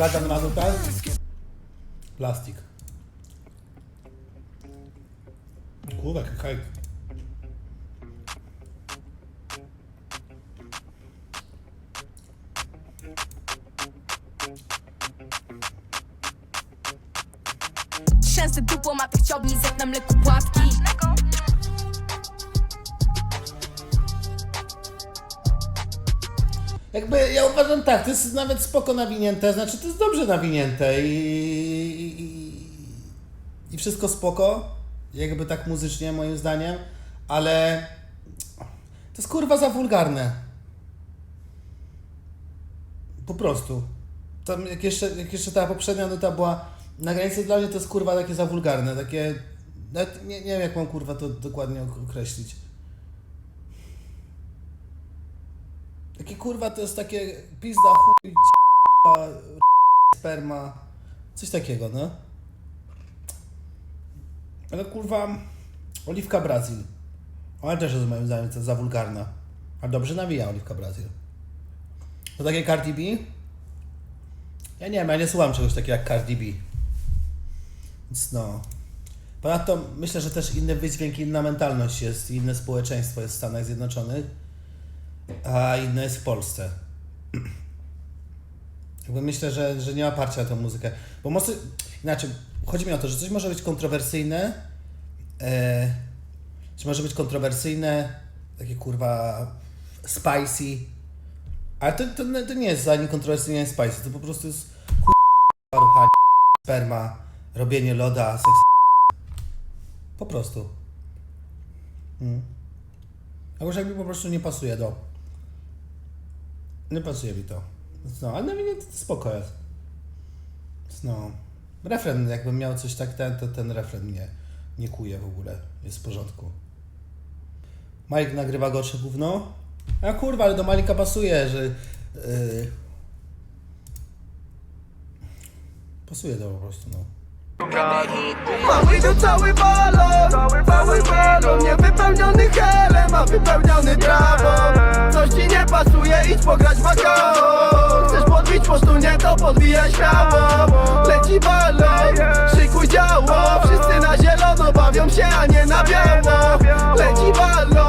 Agata ma tutaj? Plastik. Kurwa, kakaj. Trzęsę dupą, a ty chciałbyś zep na mleku płatki Jakby ja uważam tak, to jest nawet spoko nawinięte, znaczy to jest dobrze nawinięte i, i, i wszystko spoko, jakby tak muzycznie moim zdaniem, ale to jest kurwa za wulgarne. Po prostu. Tam jak jeszcze, jak jeszcze ta poprzednia nuta była na granicy dla mnie to jest kurwa takie za wulgarne, takie nawet nie, nie wiem jak mam kurwa to dokładnie określić. Takie kurwa to jest takie pizda, chuj, c***a, sperma, coś takiego, no. Ale kurwa, Oliwka Brazil. Ona też jest moim zdaniem za wulgarna. A dobrze nawija Oliwka Brazil. To takie Cardi B? Ja nie wiem, ja nie słucham czegoś takiego jak Cardi B. Więc no. Ponadto myślę, że też inny wydźwięk, inna mentalność jest, inne społeczeństwo jest w Stanach Zjednoczonych a inne jest w Polsce. Jakby myślę, że, że nie ma parcia na tą muzykę. Bo mocno, inaczej, chodzi mi o to, że coś może być kontrowersyjne, e, czy może być kontrowersyjne, takie kurwa spicy, ale to, to, to nie jest ani kontrowersyjne, ani spicy, to po prostu jest chuj, ruchanie, sperma, robienie loda, seks. Po prostu. Mm. Albo że jakby po prostu nie pasuje do. Nie pasuje mi to. No, ale na mnie to spoko jest. No. Refren, jakbym miał coś tak ten, to ten refren mnie nie kuje w ogóle. Jest w porządku. Mike nagrywa gorsze gówno. A kurwa, ale do Malika pasuje, że... Yy... Pasuje to po prostu, no. Mały to cały balon, cały balon Niewypełniony helem, a pograć Chcesz podbić po stunie, to podbijaj śmiało. Leci balon, szykuj działo. Wszyscy na zielono bawią się, a nie na biało. Leci balon